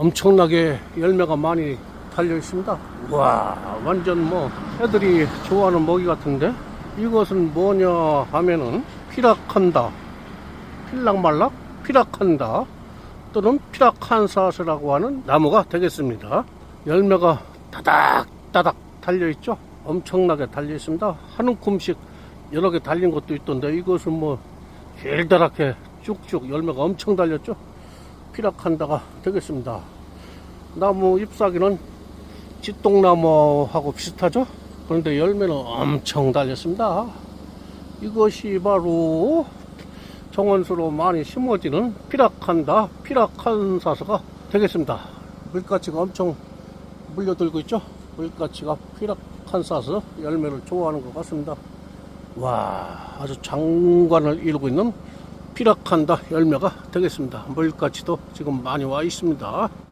엄청나게 열매가 많이 달려 있습니다. 와, 완전 뭐 애들이 좋아하는 먹이 같은데 이것은 뭐냐 하면은 피라칸다, 필락말락, 피라칸다 또는 피라칸사스라고 하는 나무가 되겠습니다. 열매가 다닥다닥 달려 있죠. 엄청나게 달려 있습니다. 한 움큼씩 여러 개 달린 것도 있던데 이것은 뭐 길다랗게 쭉쭉 열매가 엄청 달렸죠. 피라칸다가 되겠습니다. 나무 잎사귀는 찌똥나무하고 비슷하죠? 그런데 열매는 엄청 달렸습니다. 이것이 바로 정원수로 많이 심어지는 피라칸다, 피라칸사스가 되겠습니다. 물가치가 엄청 물려들고 있죠? 물가치가 피라칸사스 열매를 좋아하는 것 같습니다. 와, 아주 장관을 이루고 있는 피라칸다 열매가 되겠습니다. 물가치도 지금 많이 와 있습니다.